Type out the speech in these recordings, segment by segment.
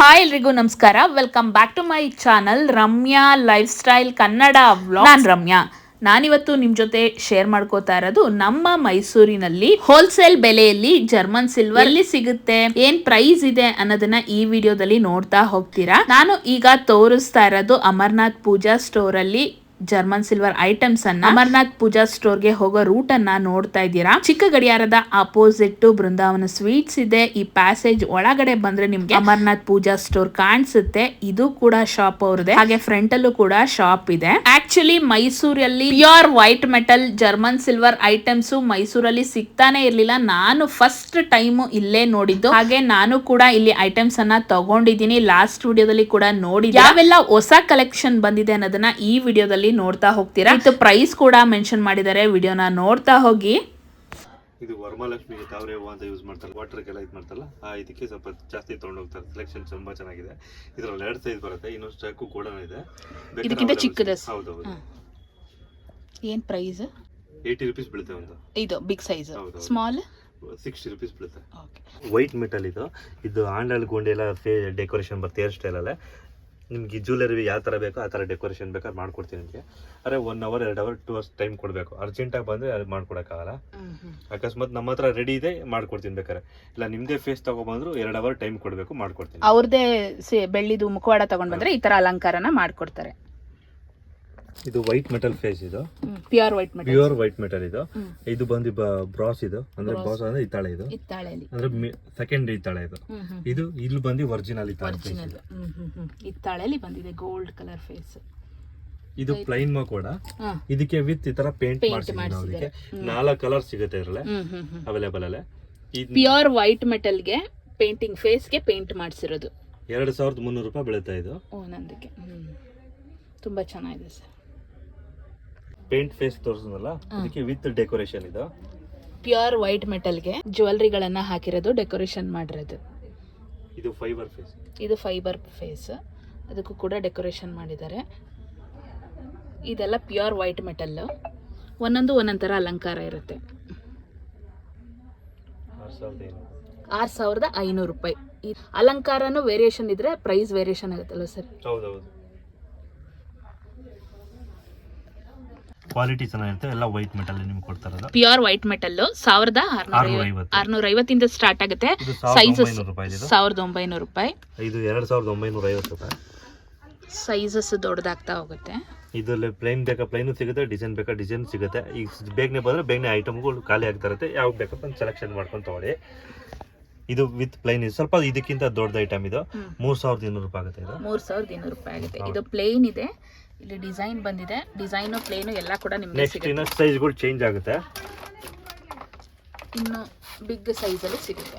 Hi ಎಲ್ರಿಗೂ ನಮಸ್ಕಾರ. Welcome back to my channel Ramya lifestyle Kannada vlog ನಾನು ರಮ್ಯಾ ನಾನಿವತ್ತು ನಿಮ್ಮ ಜೊತೆ ಶೇರ್ ಮಾಡ್ಕೋತಾ ಇರೋದು ನಮ್ಮ ಮೈಸೂರಿನಲ್ಲಿ ಹೋಲ್ಸೇಲ್ ಬೆಲೆಯಲ್ಲಿ ಜರ್ಮನ್ ಸಿಲ್ವರ್ ಎಲ್ಲಿ ಸಿಗುತ್ತೆ ಏನ್ ಪ್ರೈಸ್ ಇದೆ ಅನ್ನೋದನ್ನ ಈ ವಿಡಿಯೋದಲ್ಲಿ ನೋಡ್ತಾ ಹೋಗ್ತೀರಾ? ನಾನು ಈಗ ತೋರಿಸ್ತಾ ಇರೋದು ಅಮರ್ನಾಥ್ ಪೂಜಾ ಸ್ಟೋರ್ ಅಲ್ಲಿ ಜರ್ಮನ್ ಸಿಲ್ವರ್ ಐಟಮ್ಸ್ ಅನ್ನ ಅಮರ್ನಾಥ್ ಪೂಜಾ ಸ್ಟೋರ್ಗೆ ಹೋಗೋ ರೂಟ್ ಅನ್ನ ನೋಡ್ತಾ ಇದ್ದೀರಾ? ಚಿಕ್ಕ ಗಡಿಯಾರದ ಅಪೋಸಿಟ್ ಬೃಂದಾವನ ಸ್ವೀಟ್ಸ್ ಇದೆ. ಈ ಪ್ಯಾಸೇಜ್ ಒಳಗಡೆ ಬಂದ್ರೆ ನಿಮ್ಗೆ ಅಮರ್ನಾಥ್ ಪೂಜಾ ಸ್ಟೋರ್ ಕಾಣಿಸುತ್ತೆ. ಇದು ಕೂಡ ಶಾಪ್ ಅವ್ರದೇ ಹಾಗೆ ಫ್ರಂಟ್ ಅಲ್ಲೂ ಕೂಡ ಶಾಪ್ ಇದೆ. ಆಕ್ಚುಲಿ ಮೈಸೂರಲ್ಲಿ pure white metal German silver items ಮೈಸೂರಲ್ಲಿ ಸಿಗ್ತಾನೆ ಇರ್ಲಿಲ್ಲ. ನಾನು ಫಸ್ಟ್ ಟೈಮ್ ಇಲ್ಲೇ ನೋಡಿದ್ದು. ಹಾಗೆ ನಾನು ಕೂಡ ಇಲ್ಲಿ ಐಟಮ್ಸ್ ಅನ್ನ ತಗೊಂಡಿದ್ದೀನಿ. ಲಾಸ್ಟ್ ವಿಡಿಯೋದಲ್ಲಿ ಕೂಡ ನೋಡಿದ್ದೆ ಯಾವೆಲ್ಲ ಹೊಸ ಕಲೆಕ್ಷನ್ ಬಂದಿದೆ ಅನ್ನೋದನ್ನ ಈ ವಿಡಿಯೋದಲ್ಲಿ ನೋಡ್ತಾ ಹೋಗ್ತೀರಾ? ಇದು ಪ್ರೈಸ್ ಕೂಡ ಮೆನ್ಷನ್ ಮಾಡಿದ್ದಾರೆ. ವಿಡಿಯೋನ ನೋಡ್ತಾ ಹೋಗಿ. ಇದು ವರ್ಮಾಲಕ್ಷ್ಮಿ ತಾವರೆ ಹೂವು ಅಂತ ಯೂಸ್ ಮಾಡ್ತಾರೆ ವಾಟರ್ಗೆಲ್ಲ ಇದು ಮಾಡ್ತಾರಲ್ಲ ಆ ಇದಕ್ಕೆ ಸ್ವಲ್ಪ ಜಾಸ್ತಿ ತೊಗೊಂಡು ಹೋಗ್ತಾರೆ. ಸೆಲೆಕ್ಷನ್ ತುಂಬಾ ಚೆನ್ನಾಗಿದೆ. ಇದರಲ್ಲಿ ಎರಡು ಸೈಜ್ ಬರುತ್ತೆ ಇನ್ನೊಂದು ಸ್ಟಾಕು ಕೂಡ ಇದೆ. ಇದಕ್ಕಿಂತ ಚಿಕ್ಕದೇ. ಹೌದು ಹೌದು. ಏನ್ ಪ್ರೈಸ್ ಏಯ್ಟಿ ರುಪೀಸ್ ಬೀಳುತ್ತೆ ಒಂದು. ಇದು ಬಿಗ್ ಸೈಜ್ ಹೌದು. ಸ್ಮಾಲ್ ಸಿಕ್ಸ್ಟಿ ರುಪೀಸ್ ಬೀಳುತ್ತೆ. ವೈಟ್ ಮೆಟಲ್ ಇದು. ಇದು ಆಂಡಲ್ ಗೊಂಡೆ ಎಲ್ಲ ಫೇ ಡೆಕೋರೇಷನ್ ಬರುತ್ತೆ ಹೇರ್ ಸ್ಟೈಲಲ್ಲೇ ನಿಮ್ಗೆ ಜ್ಯುವೆಲರಿ ಯಾವ ಥರ ಬೇಕೋ ಆ ಥರ ಡೆಕೋರೇಷನ್ ಬೇಕಾದ್ರೆ ಮಾಡ್ಕೊಡ್ತೀನಿ ನಿಮಗೆ. ಅರೆ ಒನ್ ಅವರ್ ಎರಡು ಅವರ್ ಟೂ ಅವರ್ಸ್ ಟೈಮ್ ಕೊಡಬೇಕು. ಅರ್ಜೆಂಟಾಗಿ ಬಂದರೆ ಅದು ಮಾಡ್ಕೊಡೋಕ್ಕಾಗಲ್ಲ. ಅಕಸ್ಮಾತ್ ನಮ್ಮ ಹತ್ರ ರೆಡಿ ಇದೆ ಮಾಡ್ಕೊಡ್ತೀನಿ ಬೇಕಾದ್ರೆ. ಇಲ್ಲ ನಿಮ್ಮದೇ ಫೇಸ್ ತಗೊಬಂದ್ರು ಎರಡು ಅವರ್ ಟೈಮ್ ಕೊಡಬೇಕು ಮಾಡ್ಕೊಡ್ತೀನಿ. ಅವ್ರದೇ ಬೆಳ್ಳಿದು ಮುಖವಾಡ ತಗೊಂಡ್ ಬಂದ್ರೆ ಈ ತರ ಅಲಂಕಾರನ ಮಾಡ್ಕೊಡ್ತಾರೆ. ಇದು ವೈಟ್ ಮೆಟಲ್ ಫೇಸ್ ಇದು. Pure white metal pure white metal ಇದು. ಇದು ಬಂದು ಬ್ರಾಸ್ ಇದು. ಅಂದ್ರೆ ಬ್ರಾಸ್ ಅಂದ್ರೆ ಇತ್ತಾಳೆ ಇದು. ಅಂದ್ರೆ ಸೆಕೆಂಡ್ ಇತ್ತಾಳೆ ಇದು. ಇದು ಇಲ್ಲಿ ಬಂದು ಒರಿಜಿನಲ್ ಇತ್ತಾಳೆ. ಇತ್ತಾಳೆಲಿ ಬಂದಿದೆ ಗೋಲ್ಡ್ ಕಲರ್ ಫೇಸ್ ಇದು ಪ್ಲೈನ್ ಕೂಡ. ಇದಕ್ಕೆ ವಿತ್ ಈ ತರ ಪೇಂಟ್ ಮಾಡ್ತೀವಿ ಮಾಡಿಸಿದ್ವಿ ನಾಲ್ಕು ಕಲರ್ ಸಿಗುತ್ತೆ ಇದ್ರಲ್ಲೇ. ಅವೈಲೇಬಲ್ ಅಲ್ಲೇ. ಪ್ಯೂರ್ ವೈಟ್ ಮೆಟಲ್ಗೆ ಪೇಂಟಿಂಗ್ ಫೇಸ್ಗೆ ಪೇಂಟ್ ಮಾಡಿಸಿರೋದು. ಎರಡು ಸಾವಿರದ ಮುನ್ನೂರು ರೂಪಾಯಿ ಬೀಳುತ್ತೆ ಇದು? ಓ ನಂದಕ್ಕೆ. ತುಂಬಾ ಚೆನ್ನಾಗಿದೆ ಸರ್. ಪೇಂಟ್ ಫೇಸ್ ತೋರಿಸಿದ್ನಲ್ಲ ಅದಕ್ಕೆ ವಿತ್ ಡೆಕೋರೇಷನ್ ಇದು. ಪ್ಯೂರ್ ವೈಟ್ ಮೆಟಲ್ಗೆ ಜ್ಯುವೆಲ್ರಿಗಳನ್ನ ಹಾಕಿರೋದು ಡೆಕೋರೇಷನ್ ಮಾಡಿರೋದು. ಇದು ಫೈಬರ್ ಫೇಸ್. ಇದು ಫೈಬರ್ ಫೇಸ್. ಅದಕ್ಕೂ ಕೂಡ ಡೆಕೋರೇಷನ್ ಮಾಡಿದ್ದಾರೆ. ಇದೆಲ್ಲ ಪ್ಯೂರ್ ವೈಟ್ ಮೆಟಲ್. ಒಂದೊಂದು ಒಂದೊಂದು ಥರ ಅಲಂಕಾರ ಇರುತ್ತೆ. ಆರು ಸಾವಿರದ ಐನೂರು. ರೂಪಾಯಿ. ಈ ಅಲಂಕಾರನೂ ವೇರಿಯೇಷನ್ ಇದ್ರೆ ಪ್ರೈಸ್ ವೇರಿಯೇಷನ್ ಆಗುತ್ತಲ್ಲ ಸರ್? ಹೌದೌದು. ಕ್ವಾಲಿಟಿ ಚೆನ್ನಾಗಿರುತ್ತೆ. ಎಲ್ಲ ವೈಟ್ ಮೆಟಲ್ ನಿಮ್ಗೆ ಕೊಡ್ತಾರಲ್ಲ ಪ್ಯೂರ್ ವೈಟ್ ಮೆಟಲ್ ಸಾವಿರದ ಆರ್ನೂರ ಆರ್ನೂರ ಐವತ್ತು ಆರ್ನೂರ ಐವತ್ತಿಂದ ಸ್ಟಾರ್ಟ್ ಆಗುತ್ತೆ ಸೈಜಸ್ ಒಂಬೈನೂರು ರೂಪಾಯಿ ಇದು. ಸಾವಿರದ ಒಂಬೈನೂರು ರೂಪಾಯಿ. ಇದು ಎರಡು ಸಾವಿರದ ಒಂಬೈನೂರ ಐವತ್ತು ರೂಪಾಯಿ. ಸೈಜಸ್ ದೊಡ್ಡದಾಗ್ತಾ ಹೋಗುತ್ತೆ. ಇದರಲ್ಲಿ ಪ್ಲೈನ್ ಬೇಕಾ ಪ್ಲೈನು ಸಿಗುತ್ತೆ ಡಿಸೈನ್ ಬೇಕಾ ಡಿಸೈನ್ ಸಿಗುತ್ತೆ. ಈಗ ಬೇಗನೆ ಬಂದರೆ ಬೇಗನೆ ಐಟಮ್ಗಳು ಖಾಲಿ ಆಗ್ತಾ ಇರುತ್ತೆ. ಯಾವ ಬೇಕಪ್ಪ ಸೆಲೆಕ್ಷನ್ ಮಾಡ್ಕೊಂಡು ತಗೊಳ್ಳಿ. ಇದು ವಿತ್ ಪ್ಲೈನ್ ಇದು. ಸ್ವಲ್ಪ ಇದಕ್ಕಿಂತ ದೊಡ್ಡದ ಐಟಮ್ ಇದು. ಮೂರು ಸಾವಿರದ ಇನ್ನೂರು ರೂಪಾಯಿ ಆಗುತ್ತೆ ಇದು. ಮೂರು ಸಾವಿರದ ಇನ್ನೂರು ರೂಪಾಯಿ ಆಗುತ್ತೆ. ಇದು ಪ್ಲೇನ್ ಇದೆ. ಇಲ್ಲಿ ಡಿಸೈನ್ ಬಂದಿದೆ. ಡಿಸೈನು ಪ್ಲೇನ್ ಎಲ್ಲ ಕೂಡ ನಿಮಗೆ ನೆಕ್ಸ್ಟ್ ಸಿಗುತ್ತೆ. ಸೈಜ್ಗಳು ಚೇಂಜ್ ಆಗುತ್ತೆ. ಇನ್ನು ಬಿಗ್ ಸೈಜ್ ಅಲ್ಲಿ ಸಿಗುತ್ತೆ.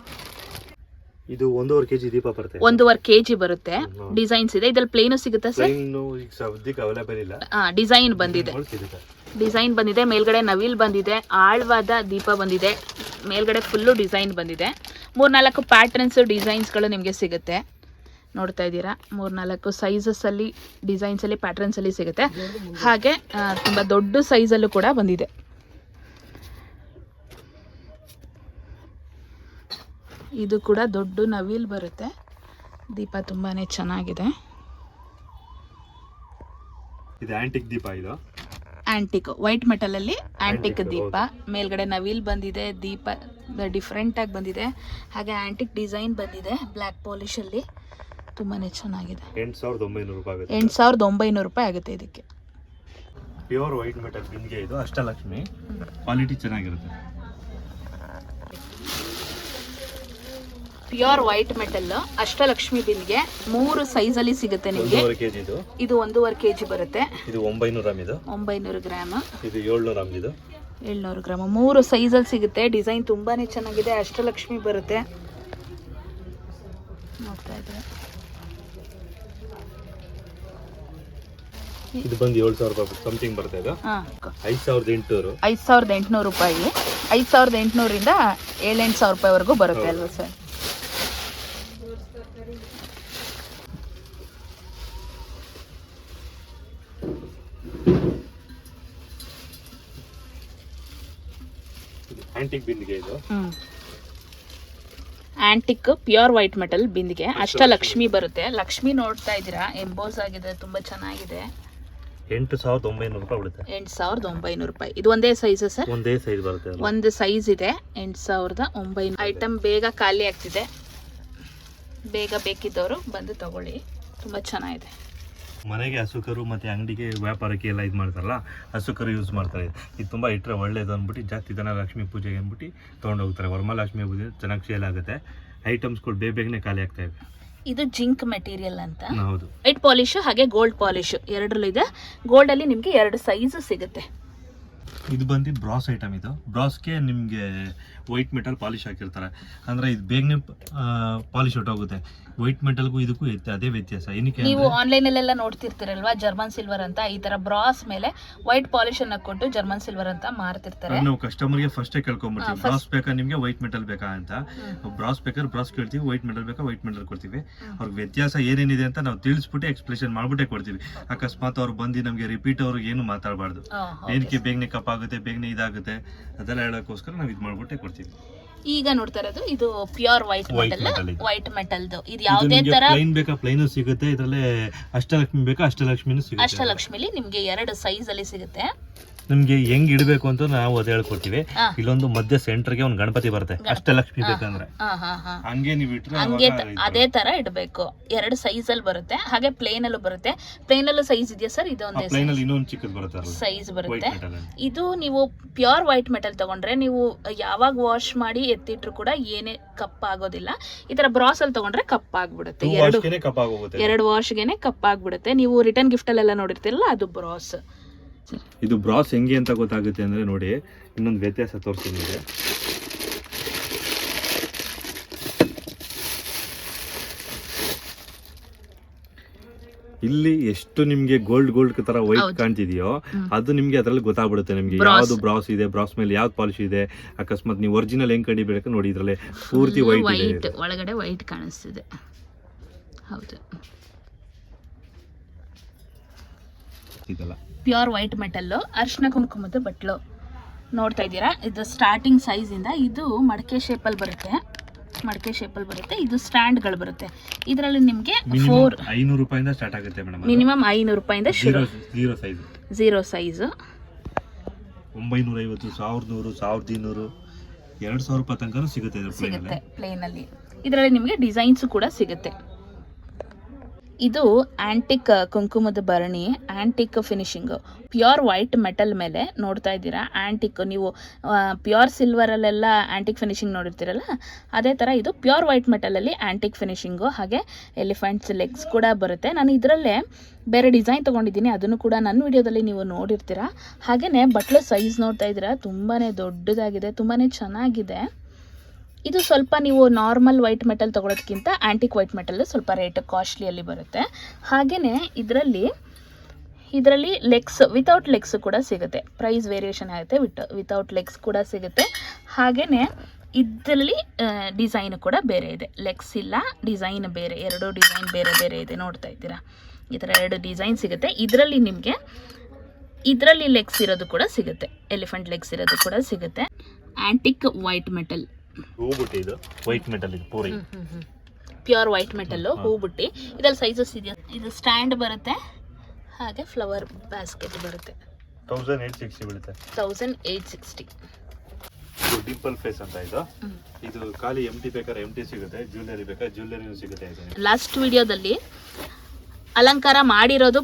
ಇದು ಒಂದೂವರೆ ಕೆಜಿ ದೀಪ ಬರುತ್ತೆ. ಒಂದೂವರೆ ಕೆಜಿ ಬರುತ್ತೆ. ಡಿಸೈನ್ಸ್ ಇದೆ. ಇದ್ರಲ್ಲಿ ಪ್ಲೇನ್ ಸಿಗುತ್ತೆ ಸರ್? ಸದ್ಯಕ್ಕೆ ಅವೈಲೇಬಲ್ ಇಲ್ಲ. ಡಿಸೈನ್ ಬಂದಿದೆ. ಡಿಸೈನ್ ಬಂದಿದೆ. ಮೇಲ್ಗಡೆ ನವಿಲ್ ಬಂದಿದೆ. ಆಳವಾದ ದೀಪ ಬಂದಿದೆ. ಮೇಲ್ಗಡೆ ಫುಲ್ಲು ಡಿಸೈನ್ ಬಂದಿದೆ. ಮೂರ್ನಾಲ್ಕು ಪ್ಯಾಟರ್ನ್ಸ್ ಡಿಸೈನ್ಸ್ಗಳು ನಿಮಗೆ ಸಿಗುತ್ತೆ. ನೋಡ್ತಾ ಇದ್ದೀರಾ? ಮೂರ್ನಾಲ್ಕು ಸೈಜಸ್ಸಲ್ಲಿ ಡಿಸೈನ್ಸಲ್ಲಿ ಪ್ಯಾಟ್ರನ್ಸಲ್ಲಿ ಸಿಗುತ್ತೆ. ಹಾಗೆ ತುಂಬ ದೊಡ್ಡ ಸೈಜಲ್ಲೂ ಕೂಡ ಬಂದಿದೆ. ಇದು ಕೂಡ ದೊಡ್ಡ ನವಿಲ್ ಬರುತ್ತೆ. ದೀಪ ತುಂಬಾ ಚೆನ್ನಾಗಿದೆ. ಇದು ಆಂಟಿಕ್ ದೀಪ ಇದು? ಆಂಟಿಕ್ ವೈಟ್ ಮೆಟಲ್ ಅಲ್ಲಿ ಆಂಟಿಕ್ ದೀಪ. ಮೇಲ್ಗಡೆ ನವಿಲ್ ಬಂದಿದೆ ದೀಪ ಡಿಫ್ರೆಂಟ್ ಆಗಿ ಬಂದಿದೆ. ಹಾಗೆ ಆಂಟಿಕ್ ಡಿಸೈನ್ ಬಂದಿದೆ ಬ್ಲ್ಯಾಕ್ ಪಾಲಿಶ್ ತುಂಬಾನೇ ಚೆನ್ನಾಗಿದೆ. ಎಂಟು ಸಾವಿರದ ಒಂಬೈನೂರು ರೂಪಾಯಿ ಆಗುತ್ತೆ. ಎಂಟು ಸಾವಿರದ ಒಂಬೈನೂರು ರೂಪಾಯಿ ಆಗುತ್ತೆ ಇದಕ್ಕೆ. ಪ್ಯೂರ್ ವೈಟ್ ಮೆಟಲ್ ಬಿನ್ಗೆ ಇದು ಅಷ್ಟಲಕ್ಷ್ಮಿ. ಕ್ವಾಲಿಟಿ ಚೆನ್ನಾಗಿರುತ್ತೆ. ಪ್ಯೂರ್ ವೈಟ್ ಮೆಟಲ್ ಅಷ್ಟಲಕ್ಷ್ಮಿ ಬಿಲ್ಗೆ ಮೂರು ಸೈಜ್ ಅಲ್ಲಿ ಸಿಗುತ್ತೆ ನಿಮಗೆ. ಒಂದೂವರೆ ಕೆಜಿ ಇದು. ಇದು ಒಂದೂವರೆ ಕೆ ಜಿ ಬರುತ್ತೆ. ಇದು ಒಂಬೈನೂರು ಗ್ರಾಮ್ ಇದು. ಒಂಬೈನೂರು ಗ್ರಾಮ್ ಇದು ಏಳ್ನೂರು ಗ್ರಾಮ್ ಇದು. ಏಳ್ನೂರು ಗ್ರಾಮ್ ಮೂರು ಸೈಜಲ್ಲಿ ಸಿಗುತ್ತೆ. ಡಿಸೈನ್ ತುಂಬಾನೇ ಚೆನ್ನಾಗಿದೆ. ಅಷ್ಟಲಕ್ಷ್ಮಿ ಬರುತ್ತೆ. ನೋಡ್ತಾ ಇದ್ರೆ. ಇದು ಬಂದು ಏಳು ಸಾವಿರ ರೂಪಾಯಿ ಸಮಥಿಂಗ್ ಬರುತ್ತೆ ಇದು. ಹಾಂ. ಐದು ಸಾವಿರದ ಎಂಟುನೂರು. ಐದು ಸಾವಿರದ ಎಂಟುನೂರು ರೂಪಾಯಿ. ಐದು ಸಾವಿರದ ಎಂಟುನೂರಿಂದ ಏಳೆಂಟು ಸಾವಿರ ರೂಪಾಯಿವರೆಗೂ ಬರುತ್ತೆ ಅಲ್ವಾ ಸರ್? ಆಂಟಿಕ್ ಬಿಂದಿಗೆ ಇದು. ಆಂಟಿಕ್ ಪ್ಯೂರ್ ವೈಟ್ ಮೆಟಲ್ ಬಿಂದಿಗೆ. ಅಷ್ಟ ಲಕ್ಷ್ಮಿ ಬರುತ್ತೆ. ಲಕ್ಷ್ಮಿ ನೋಡ್ತಾ ಇದ್ದೀರಾ? ಎಂಬೋಸ್ ಆಗಿದೆ ತುಂಬಾ ಚೆನ್ನಾಗಿದೆ. ಎಂಟು ಸಾವಿರದ ಒಂಬೈನೂರು ರೂಪಾಯಿ ಬಿಡುತ್ತೆ ಎಂಟು ಸಾವಿರದ ಒಂಬೈನೂರು ರೂಪಾಯಿ. ಇದು ಒಂದೇ ಸೈಜ್ ಸರ್? ಒಂದೇ ಸೈಜ್ ಬರುತ್ತೆ ಒಂದು ಸೈಜ್ ಇದೆ. ಎಂಟು ಸಾವಿರದ ಒಂಬೈನೂರು ಐಟಮ್ ಬೇಗ ಖಾಲಿ ಆಗ್ತಿದೆ. ಬೇಗ ಬೇಕಿದ್ದವರು ಬಂದು ತಗೊಳ್ಳಿ. ತುಂಬ ಚೆನ್ನಾಗಿದೆ. ಮನೆಗೆ ಹಸುಕರು ಮತ್ತೆ ಅಂಗಡಿಗೆ ವ್ಯಾಪಾರಕ್ಕೆ ಎಲ್ಲ ಇದು ಮಾಡ್ತಾರಲ್ಲ ಹಸುಕರು ಯೂಸ್ ಮಾಡ್ತಾರೆ. ಇದು ತುಂಬ ಇಟ್ಟರೆ ಒಳ್ಳೇದು ಅಂದ್ಬಿಟ್ಟು ಜಾಸ್ತಿ ಜನ ಲಕ್ಷ್ಮೀ ಪೂಜೆಗೆ ಅಂದ್ಬಿಟ್ಟು ತೊಗೊಂಡು ಹೋಗ್ತಾರೆ ವರಮಹಾಲಕ್ಷ್ಮಿ ಪೂಜೆ ಚೆನ್ನಾಗಿ ಸೇಲ್ ಆಗುತ್ತೆ ಐಟಮ್ಸ್ಗಳು ಬೇಗ ಬೇಗನೆ ಖಾಲಿ ಆಗ್ತಾ ಇದೆ ಜಿಂಕ್ ಮೆಟೀರಿಯಲ್ ಅಂತ. ಹೌದು. ವೈಟ್ ಪಾಲಿಶ್ ಹಾಗೆ ಗೋಲ್ಡ್ ಪಾಲಿಶ್ ಎರಡರಲ್ಲೂ ಇದೆ. ಗೋಲ್ಡ್ ಅಲ್ಲಿ ನಿಮಗೆ ಎರಡು ಸೈಜ್ ಸಿಗುತ್ತೆ. ಇದು ಬಂದು ಬ್ರಾಸ್ ಐಟಮ್ ಇದು. ಬ್ರಾಸ್ಗೆ ನಿಮಗೆ ವೈಟ್ ಮೆಟಲ್ ಪಾಲಿಶ್ ಹಾಕಿರ್ತಾರೆ. ಅಂದರೆ ಇದು ಬೇಗನೆ ಪಾಲಿಶ್ ಆಗುತ್ತೆ ವೈಟ್ ಮೆಟಲ್ಗೂ ಇದಕ್ಕೂ ಇರುತ್ತೆ ಅದೇ ವ್ಯತ್ಯಾಸ. ಏನಕ್ಕೆ ನೀವು ಆನ್ಲೈನಲ್ಲೆಲ್ಲ ಆನ್ಲೈನ್ ಅಲ್ಲೆಲ್ಲ ನೋಡ್ತಿರ್ತೀರಲ್ವಾ ಜರ್ಮನ್ ಸಿಲ್ವರ್ ಅಂತ? ಈ ತರ ಬ್ರಾಸ್ ಮೇಲೆ ವೈಟ್ ಪಾಲಿಶ್ ಅನ್ನ ಕೊಟ್ಟು ಜರ್ಮನ್ ಸಿಲ್ವರ್ ಅಂತ ಮಾರ್ತಿರ್ತಾರೆ. ನಾವು ಕಸ್ಟಮರ್ಗೆ ಫಸ್ಟೇ ಕೇಳ್ಕೊಂಬಿಡ್ತೀವಿ. ಬ್ರಾಸ್ ಬೇಕಾ ನಿಮಗೆ ವೈಟ್ ಮೆಟಲ್ ಬೇಕಾ ಅಂತ. ಬ್ರಾಸ್ ಬೇಕಾದ್ರೆ ಬ್ರಾಸ್ ಕೇಳ್ತೀವಿ ವೈಟ್ ಮೆಟಲ್ ಬೇಕಾ ವೈಟ್ ಮೆಟಲ್ ಕೊಡ್ತೀವಿ. ಅವ್ರಿಗೆ ವ್ಯತ್ಯಾಸ ಏನೇನಿದೆ ಅಂತ ನಾವು ತಿಳಿಸ್ಬಿಟ್ಟು ಎಕ್ಸ್ಪ್ಲೇಷನ್ ಮಾಡ್ಬಿಟ್ಟೆ ಕೊಡ್ತೀವಿ. ಅಕಸ್ಮಾತ್ ಅವ್ರು ಬಂದು ನಮಗೆ ರಿಪೀಟ್ ಅವ್ರಿಗೆ ಏನು ಮಾತಾಡಬಾರ್ದು. ಏನಕ್ಕೆ ಬೇಗನೆ ಕಪ್ಪಾಗುತ್ತೆ ಬೇಗನೆ ಇದಾಗುತ್ತೆ ಅದೆಲ್ಲ ಹೇಳೋಕ್ಕೋಸ್ಕರ ನಾವು ಇದು ಮಾಡ್ಬಿಟ್ಟೆ ಕೊಡ್ತೀವಿ. ಈಗ ನೋಡ್ತಾ ಇರೋದು ಇದು pure white metal white metal ಇದು. ಯಾವುದೇ ತರ ಪ್ಲೈನ್ ಬೇಕಾ ಪ್ಲೈನು ಸಿಗುತ್ತೆ ಇದರಲ್ಲೇ ಅಷ್ಟಲಕ್ಷ್ಮಿ ಬೇಕಾ ಅಷ್ಟಲಕ್ಷ್ಮಿನೂ ಸಿಗುತ್ತೆ. ಅಷ್ಟಲಕ್ಷ್ಮಿಲಿ ನಿಮ್ಗೆ ಎರಡು ಸೈಜ್ ಅಲ್ಲಿ ಸಿಗುತ್ತೆ. ನಿಮ್ಗೆ ಹೆಂಗ್ ಇಡಬೇಕು ಅಂತ ನಾವು ಅದೇ ಹೇಳ್ಕೊಡ್ತೀವಿ. ಇಲ್ಲೊಂದು ಮಧ್ಯ ಸೆಂಟರ್ಗೆ ಒಂದು ಗಣಪತಿ ಬರುತ್ತೆ. ಅಷ್ಟೇ ಲಕ್ಷ್ಮಿ. ಬೇಕಂದ್ರೆ. ಹಾ ಹಾ ಹಾ. ಹಂಗೆ ನೀವು ಇಟ್ರೆ ಹಂಗೆ ಅದೇ ತರ ಇಡಬೇಕು. ಎರಡು ಸೈಜ್ ಅಲ್ಲಿ ಬರುತ್ತೆ. ಹಾಗೆ ಪ್ಲೇನ್ ಅಲ್ಲೂ ಬರುತ್ತೆ. ಪ್ಲೇನ್ ಅಲ್ಲೂ ಸೈಜ್ ಇದೆಯಾ ಸರ್ ಇದು ಒಂದೇ ಪ್ಲೈನ್ ಅಲ್ಲಿ ಇನ್ನೊಂದು ಚಿಕ್ಕದು ಬರುತ್ತೆ ಸೈಜ್ ಬರುತ್ತೆ. ಇದು ನೀವು ಪ್ಯೂರ್ ವೈಟ್ ಮೆಟಲ್ ತಗೊಂಡ್ರೆ ನೀವು ಯಾವಾಗ ವಾಶ್ ಮಾಡಿ ಎತ್ತಿಟ್ರು ಕೂಡ ಏನೇ ಕಪ್ ಆಗೋದಿಲ್ಲ. ಈ ತರ ಬ್ರಾಸ್ ಅಲ್ಲಿ ತಗೊಂಡ್ರೆ ಕಪ್ ಆಗ್ಬಿಡುತ್ತೆ. ಎರಡು ಎರಡು ವಾಶ್ಗೆನೆ ಕಪ್ ಆಗ್ಬಿಡುತ್ತೆ. ನೀವು ರಿಟರ್ನ್ ಗಿಫ್ಟ್ ಅಲ್ಲೆಲ್ಲ ನೋಡಿರ್ತೀರಲ್ಲ ಅದು ಬ್ರಾಸ್ ಇದು ಬ್ರಾಸ್ ಹೆಂಗೆ ಅಂತ ಗೊತ್ತಾಗುತ್ತೆ ಅಂದ್ರೆ ನೋಡಿ ಇನ್ನೊಂದು ವ್ಯತ್ಯಾಸ ತೋರಿಸ್ತೀನಿ ಇಲ್ಲಿ ಎಷ್ಟು ನಿಮ್ಗೆ ಗೋಲ್ಡ್ ಗೋಲ್ಡ್ ತರ ವೈಟ್. ಕಾಣ್ತಿದೆಯೋ ಅದು ನಿಮ್ಗೆ ಅದ್ರಲ್ಲಿ ಗೊತ್ತಾಗ್ಬಿಡುತ್ತೆ ನಿಮ್ಗೆ. ಯಾವ್ದು ಬ್ರಾಸ್ ಇದೆ ಬ್ರಾಸ್ ಮೇಲೆ ಯಾವ್ದು ಪಾಲಿಶ್ ಇದೆ ಅಕಸ್ಮಾತ್ ನೀವು ಒರಿಜಿನಲ್ ಹೆಂಗ್ ಕಂಡಿಬೇಕು ನೋಡಿ ಇದ್ರಲ್ಲಿ. ಪೂರ್ತಿ ವೈಟ್ ಇದೆ ಒಳಗಡೆ ವೈಟ್ ಕಾಣಿಸ್ತಿದೆ. ಹೌದು. ಇದೆಲ್ಲ. ಪ್ಯೂರ್ ವೈಟ್ ಮೆಟಲ್ಲು ಅರ್ಶಿನ ಕುಂಕುಮದ ಬಟ್ಲು. ನೋಡ್ತಾ ಇದ್ದೀರಾ? ಇದು ಸ್ಟಾರ್ಟಿಂಗ್ ಸೈಜಿಂದ ಇದು ಮಡಕೆ ಶೇಪಲ್ಲಿ ಬರುತ್ತೆ. ಮಡಕೆ ಶೇಪಲ್ಲಿ ಬರುತ್ತೆ. ಇದು ಸ್ಟ್ಯಾಂಡ್ಗಳು ಬರುತ್ತೆ. ಇದರಲ್ಲಿ ನಿಮಗೆ ಫೋರ್ ಐನೂರು ರೂಪಾಯಿಂದ ಸ್ಟಾರ್ಟ್ ಆಗುತ್ತೆ ಮೇಡಮ್ ಮಿನಿಮಮ್ ಐನೂರು ರೂಪಾಯಿಂದ ಜೀರೋ ಶುರು. ಜೀರೋ ಸೈಜ್ ಝೀರೋ ಸೈಜು ಒಂಬೈನೂರ ಐವತ್ತು ಸಾವಿರದ ನೂರು ಸಾವಿರದ ಇನ್ನೂರು ಎರಡು ಸಾವಿರ ರೂಪಾಯಿ ತನಕ ಸಿಗುತ್ತೆ ಸಿಗುತ್ತೆ ಪ್ಲೇನಲ್ಲಿ ಇದರಲ್ಲಿ ನಿಮಗೆ ಡಿಸೈನ್ಸು ಕೂಡ ಸಿಗುತ್ತೆ. ಇದು ಆಂಟಿಕ್ ಕುಂಕುಮದ ಭರಣಿ antique finishing pure white metal ಮೇಲೆ ನೋಡ್ತಾ ಇದ್ದೀರಾ? ಆಂಟಿಕ್ ನೀವು ಪ್ಯೂರ್ ಸಿಲ್ವರಲ್ಲೆಲ್ಲ ಆಂಟಿಕ್ ಫಿನಿಶಿಂಗ್ ನೋಡಿರ್ತೀರಲ್ಲ? ಅದೇ ಥರ ಇದು ಪ್ಯೂರ್ ವೈಟ್ ಮೆಟಲಲ್ಲಿ ಆಂಟಿಕ್ ಫಿನಿಶಿಂಗು ಹಾಗೆ ಎಲಿಫೆಂಟ್ಸ್ ಲೆಗ್ಸ್ ಕೂಡ ಬರುತ್ತೆ. ನಾನು ಇದರಲ್ಲೇ ಬೇರೆ ಡಿಸೈನ್ ತೊಗೊಂಡಿದ್ದೀನಿ. ಅದನ್ನು ಕೂಡ ನನ್ನ ವಿಡಿಯೋದಲ್ಲಿ ನೀವು ನೋಡಿರ್ತೀರಾ. ಹಾಗೆಯೇ ಬಟ್ಲು ಸೈಜ್ ನೋಡ್ತಾ ಇದ್ದೀರಾ. ತುಂಬಾ ದೊಡ್ಡದಾಗಿದೆ. ತುಂಬಾ ಚೆನ್ನಾಗಿದೆ. ಇದು ಸ್ವಲ್ಪ ನೀವು ನಾರ್ಮಲ್ ವೈಟ್ ಮೆಟಲ್ ತೊಗೊಳೋದಕ್ಕಿಂತ ಆ್ಯಂಟಿಕ್ ವೈಟ್ ಮೆಟಲ್ ಸ್ವಲ್ಪ ರೇಟ್ ಕಾಸ್ಟ್ಲಿಯಲ್ಲಿ ಬರುತ್ತೆ. ಹಾಗೆಯೇ ಇದರಲ್ಲಿ ಇದರಲ್ಲಿ ಲೆಗ್ಸ್ ವಿತೌಟ್ ಲೆಗ್ಸ್ ಕೂಡ ಸಿಗುತ್ತೆ. ಪ್ರೈಸ್ ವೇರಿಯೇಷನ್ ಆಗುತ್ತೆ ವಿಟ್ ವಿತೌಟ್ ಲೆಗ್ಸ್ ಕೂಡ ಸಿಗುತ್ತೆ. ಹಾಗೆಯೇ ಇದರಲ್ಲಿ ಡಿಸೈನ್ ಕೂಡ ಬೇರೆ ಇದೆ. ಲೆಗ್ಸ್ ಇಲ್ಲ ಡಿಸೈನ್ ಬೇರೆ, ಎರಡು ಡಿಸೈನ್ ಬೇರೆ ಬೇರೆ ಇದೆ. ನೋಡ್ತಾ ಇದ್ದೀರಾ? ಈ ಥರ ಎರಡು ಡಿಸೈನ್ ಸಿಗುತ್ತೆ. ಇದರಲ್ಲಿ ನಿಮಗೆ, ಇದರಲ್ಲಿ ಲೆಗ್ಸ್ ಇರೋದು ಕೂಡ ಸಿಗುತ್ತೆ. ಎಲಿಫೆಂಟ್ ಲೆಗ್ಸ್ ಇರೋದು ಕೂಡ ಸಿಗುತ್ತೆ. ಆ್ಯಂಟಿಕ್ ವೈಟ್ ಮೆಟಲ್ ಹೂಬುಟ್ಟಿ ಇದು. ವೈಟ್ ಮೆಟಲ್ ಇದು ಪೂರಿ. ಪ್ಯೂರ್ ವೈಟ್ ಮೆಟಲ್ಲು ಹೂ. ಬುಟ್ಟಿ ಇದ್ರಲ್ಲಿ ಸೈಜಸ್ ಇದೆಯಾ? ಇದು ಸ್ಟ್ಯಾಂಡ್ ಬರುತ್ತೆ ಹಾಗೆ ಫ್ಲವರ್ ಬ್ಯಾಸ್ಕೆಟ್ ಬರುತ್ತೆ. ತೌಸಂಡ್ ಏಟ್ ಸಿಕ್ಸ್ಟಿ ಬೀಳುತ್ತೆ. ತೌಸಂಡ್ ಏಯ್ಟ್ ಸಿಕ್ಸ್ಟಿ ಇದು ಡಿಂಪಲ್ ಫೇಸ್ ಅಂತ ಇದು. ಇದು ಖಾಲಿ ಎಂ ಟಿ ಬೇಕಾದ್ರೆ ಎಂ ಟಿ ಸಿಗುತ್ತೆ ಜ್ಯುವೆಲರಿ ಬೇಕಾದ್ರೆ ಜ್ಯುವೆಲರಿನೂ ಸಿಗುತ್ತೆ ಇದು ಲಾಸ್ಟ್ ವಿಡಿಯೋದಲ್ಲಿ ಅಲಂಕಾರ ಮಾಡಿರೋದು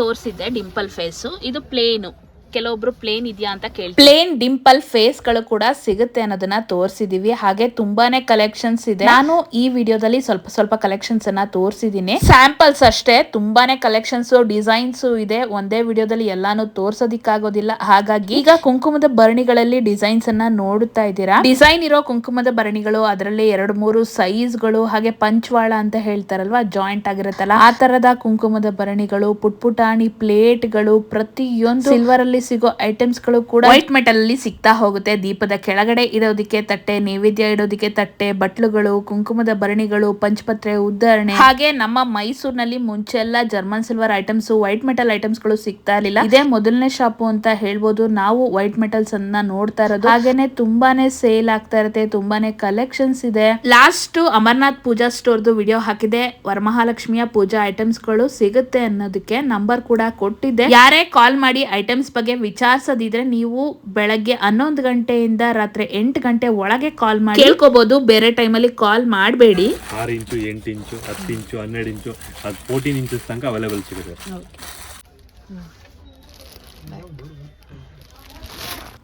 ತೋರಿಸಿದ್ದೆ ಡಿಂಪಲ್ ಫೇಸು ಇದು ಪ್ಲೇನು ಕೆಲವೊಬ್ರು ಪ್ಲೇನ್ ಇದೆಯಾ ಅಂತ ಕೇಳಿ ಪ್ಲೇನ್ ಡಿಂಪಲ್ ಫೇಸ್ಗಳು ಕೂಡ ಸಿಗುತ್ತೆ ಅನ್ನೋದನ್ನ ತೋರಿಸಿದೀವಿ. ಹಾಗೆ ತುಂಬಾನೇ ಕಲೆಕ್ಷನ್ಸ್ ಇದೆ. ನಾನು ಈ ವಿಡಿಯೋದಲ್ಲಿ ಸ್ವಲ್ಪ ಸ್ವಲ್ಪ ಕಲೆಕ್ಷನ್ಸ್ ಅನ್ನ ತೋರಿಸಿದೀನಿ. ಸ್ಯಾಂಪಲ್ಸ್ ಅಷ್ಟೇ, ತುಂಬಾನೇ ಕಲೆಕ್ಷನ್ಸ್ ಡಿಸೈನ್ಸ್ ಇದೆ. ಒಂದೇ ವಿಡಿಯೋದಲ್ಲಿ ಎಲ್ಲಾನು ತೋರ್ಸೋದಿಕ್ಕಾಗೋದಿಲ್ಲ. ಹಾಗಾಗಿ ಈಗ ಕುಂಕುಮದ ಭರಣಿಗಳಲ್ಲಿ ಡಿಸೈನ್ಸ್ ಅನ್ನ ನೋಡುತ್ತಾ ಇದ್ದೀರಾ? ಡಿಸೈನ್ ಇರೋ ಕುಂಕುಮದ ಭರಣಿಗಳು ಅದರಲ್ಲಿ ಎರಡು ಮೂರು ಸೈಜ್ಗಳು ಹಾಗೆ ಪಂಚವಾಳ ಅಂತ ಹೇಳ್ತಾರಲ್ವಾ ಜಾಯಿಂಟ್ ಆಗಿರುತ್ತಲ್ಲ, ಆ ತರದ ಕುಂಕುಮದ ಭರಣಿಗಳು ಪುಟ್ ಪುಟಾಣಿ ಪ್ಲೇಟ್ಗಳು ಪ್ರತಿಯೊಂದು ಸಿಲ್ವರ್ ಅಲ್ಲಿ ಸಿಗೋ ಐಟಮ್ಸ್ಗಳು ಕೂಡ ವೈಟ್ ಮೆಟಲ್ ಅಲ್ಲಿ ಸಿಗ್ತಾ ಹೋಗುತ್ತೆ. ದೀಪದ ಕೆಳಗಡೆ ಇರೋದಿಕ್ಕೆ ತಟ್ಟೆ, ನೈವೇದ್ಯ ಇಡೋದಕ್ಕೆ ತಟ್ಟೆ, ಬಟ್ಲುಗಳು, ಕುಂಕುಮದ ಭರಣಿಗಳು ಪಂಚಪತ್ರೆ, ಉದ್ದಾರಣೆ. ಹಾಗೆ ನಮ್ಮ ಮೈಸೂರಿನಲ್ಲಿ ಮುಂಚೆ ಎಲ್ಲ German silver items white metal ಐಟಮ್ಸ್ಗಳು ಸಿಗ್ತಾ ಇರಲಿಲ್ಲ. ಇದೇ ಮೊದಲನೇ ಶಾಪು ಅಂತ ಹೇಳ್ಬೋದು. ನಾವು ವೈಟ್ ಮೆಟಲ್ಸ್ ಅನ್ನ ನೋಡ್ತಾ ಇರೋದು. ಹಾಗೇನೆ ತುಂಬಾನೇ ಸೇಲ್ ಆಗ್ತಾ ಇರುತ್ತೆ, ತುಂಬಾನೇ ಕಲೆಕ್ಷನ್ಸ್ ಇದೆ. ಲಾಸ್ಟ್ ಅಮರ್ನಾಥ್ ಪೂಜಾ ಸ್ಟೋರ್ದು ವಿಡಿಯೋ ಹಾಕಿದೆ. ವರಮಹಾಲಕ್ಷ್ಮಿಯ ಪೂಜಾ ಐಟಮ್ಸ್ಗಳು ಸಿಗುತ್ತೆ ಅನ್ನೋದಕ್ಕೆ ನಂಬರ್ ಕೂಡ ಕೊಟ್ಟಿದ್ದೆ. ಯಾರೇ ಕಾಲ್ ಮಾಡಿ ಐಟಮ್ಸ್ ಬಗ್ಗೆ ವಿಚಾರಿಸದಿದ್ರೆ ನೀವು ಬೆಳಗ್ಗೆ ಹನ್ನೊಂದು ಗಂಟೆಯಿಂದ ರಾತ್ರಿ ಎಂಟು ಗಂಟೆ ಒಳಗೆ ಕಾಲ್ ಮಾಡಿ. ಕೇಳ್ಕೋಬಹುದು ಬೇರೆ ಟೈಮಲ್ಲಿ ಕಾಲ್ ಮಾಡಬೇಡಿ. ಆರು ಇಂಚು ಎಂಟು ಇಂಚು ಹತ್ತು ಇಂಚು ಹನ್ನೆರಡು ಇಂಚು ಅದು ಫೋರ್ಟೀನ್ ಇಂಚಸ್ ತನಕ ಅವೈಲೇಬಲ್ ಸಿಗುತ್ತೆ.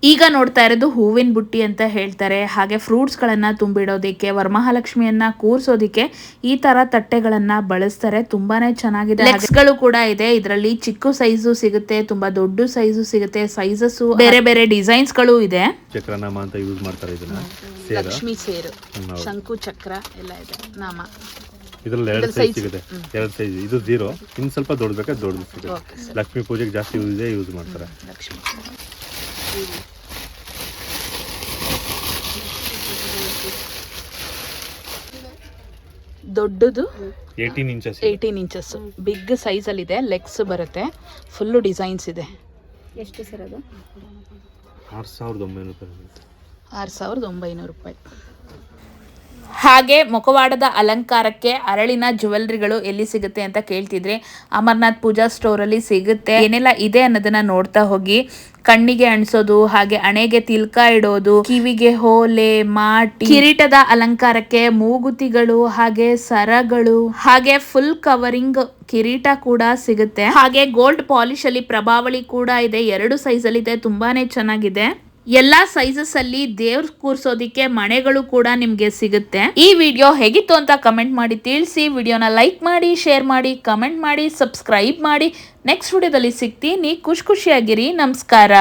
ಈಗ ನೋಡ್ತಾ ಇರೋದು ಹೂವಿನ ಬುಟ್ಟಿ ಅಂತ ಹೇಳ್ತಾರೆ. ಹಾಗೆ ಫ್ರೂಟ್ಸ್ ಗಳನ್ನ ತುಂಬಿಡೋದಿಕ್ಕೆ ವರಮಹಾಲಕ್ಷ್ಮಿಯನ್ನ ಕೂರ್ಸೋದಿಕ್ಕೆ ಈ ತರ ತಟ್ಟೆಗಳನ್ನ ಬಳಸ್ತಾರೆ. ತುಂಬಾನೇ ಚೆನ್ನಾಗಿದೆ. ಲೆಗ್ಸ್ಗಳು ಗಳು ಕೂಡ ಇದೆ. ಇದರಲ್ಲಿ ಚಿಕ್ಕ ಸೈಜು ಸಿಗುತ್ತೆ ತುಂಬಾ ದೊಡ್ಡ ಸೈಜು ಸಿಗುತ್ತೆ ಸೈಜಸ್ ಬೇರೆ ಬೇರೆ ಡಿಸೈನ್ಸ್ಗಳು ಇದೆ. ಚಕ್ರನಾಮ ಅಂತ ಯೂಸ್ ಮಾಡ್ತಾರೆ ಇದನ್ನ. ಲಕ್ಷ್ಮಿ ಸೇರು. ಶಂಕು ಚಕ್ರ ಎಲ್ಲ ಇದೆ. ನಾಮ. ಇದರಲ್ಲಿ ಎರಡು ಸೈಜ್ ಸಿಗುತ್ತೆ. ಎರಡು ಸೈಜ್ ಇದು ಜೀರೋ ಇನ್ನು ಸ್ವಲ್ಪ ದೊಡ್ಡ ಬೇಕಾದ್ರೆ ದೊಡ್ಡದು ಸಿಗುತ್ತೆ. ಲಕ್ಷ್ಮಿ ಪೂಜೆಗೆ ಜಾಸ್ತಿ ಯೂಸ್ ಇದೆ ಯೂಸ್ ಮಾಡ್ತಾರೆ. ಲಕ್ಷ್ಮಿ ದೊಡ್ಡದು eighteen inches eighteen inches big ಸೈಜಲ್ಲಿದೆ legs ಬರುತ್ತೆ. ಫುಲ್ಲು ಡಿಸೈನ್ಸ್ ಇದೆ. ಎಷ್ಟು ಸರ್ ಅದು? ಆರು ಸಾವಿರದ ಒಂಬೈನೂರು ರೂಪಾಯಿ ಆರು ಸಾವಿರದ ಒಂಬೈನೂರು ರೂಪಾಯಿ. ಹಾಗೆ ಮುಖವಾಡದ ಅಲಂಕಾರಕ್ಕೆ ಅರಳಿನ ಜುವೆಲ್ರಿಗಳು ಎಲ್ಲಿ ಸಿಗುತ್ತೆ ಅಂತ ಕೇಳ್ತಿದ್ರೆ ಅಮರ್ನಾಥ್ ಪೂಜಾ ಸ್ಟೋರ್ ಅಲ್ಲಿ ಸಿಗುತ್ತೆ. ಏನೆಲ್ಲ ಇದೆ ಅನ್ನೋದನ್ನ ನೋಡ್ತಾ ಹೋಗಿ. ಕಣ್ಣಿಗೆ ಅಣಿಸೋದು, ಹಾಗೆ ಅಣೆಗೆ ತಿಲ್ಕ ಇಡೋದು, ಕಿವಿಗೆ ಹೋಲೆ ಮಾಟಿ, ಕಿರೀಟದ ಅಲಂಕಾರಕ್ಕೆ ಮೂಗುತಿಗಳು, ಹಾಗೆ ಸರಗಳು, ಹಾಗೆ ಫುಲ್ ಕವರಿಂಗ್ ಕಿರೀಟ ಕೂಡ ಸಿಗುತ್ತೆ. ಹಾಗೆ ಗೋಲ್ಡ್ ಪಾಲಿಶ್ ಅಲ್ಲಿ ಪ್ರಭಾವಳಿ ಕೂಡ ಇದೆ. ಎರಡು ಸೈಜ್ ಅಲ್ಲಿ ಇದೆ ತುಂಬಾನೇ ಚೆನ್ನಾಗಿದೆ. ಎಲ್ಲಾ ಸೈಜಸ್ ಅಲ್ಲಿ ದೇವ್ರ ಕೂರ್ಸೋದಿಕ್ಕೆ ಮಣೆಗಳು ಕೂಡ ನಿಮ್ಗೆ ಸಿಗುತ್ತೆ. ಈ ವಿಡಿಯೋ ಹೇಗಿತ್ತು ಅಂತ ಕಮೆಂಟ್ ಮಾಡಿ ತಿಳಿಸಿ ವಿಡಿಯೋನ ಲೈಕ್ ಮಾಡಿ ಶೇರ್ ಮಾಡಿ ಕಮೆಂಟ್ ಮಾಡಿ ಸಬ್ಸ್ಕ್ರೈಬ್ ಮಾಡಿ. ನೆಕ್ಸ್ಟ್ ವಿಡಿಯೋದಲ್ಲಿ ಸಿಗ್ತೀನಿ. ಖುಷಿ ಖುಷಿಯಾಗಿರಿ. ನಮಸ್ಕಾರ.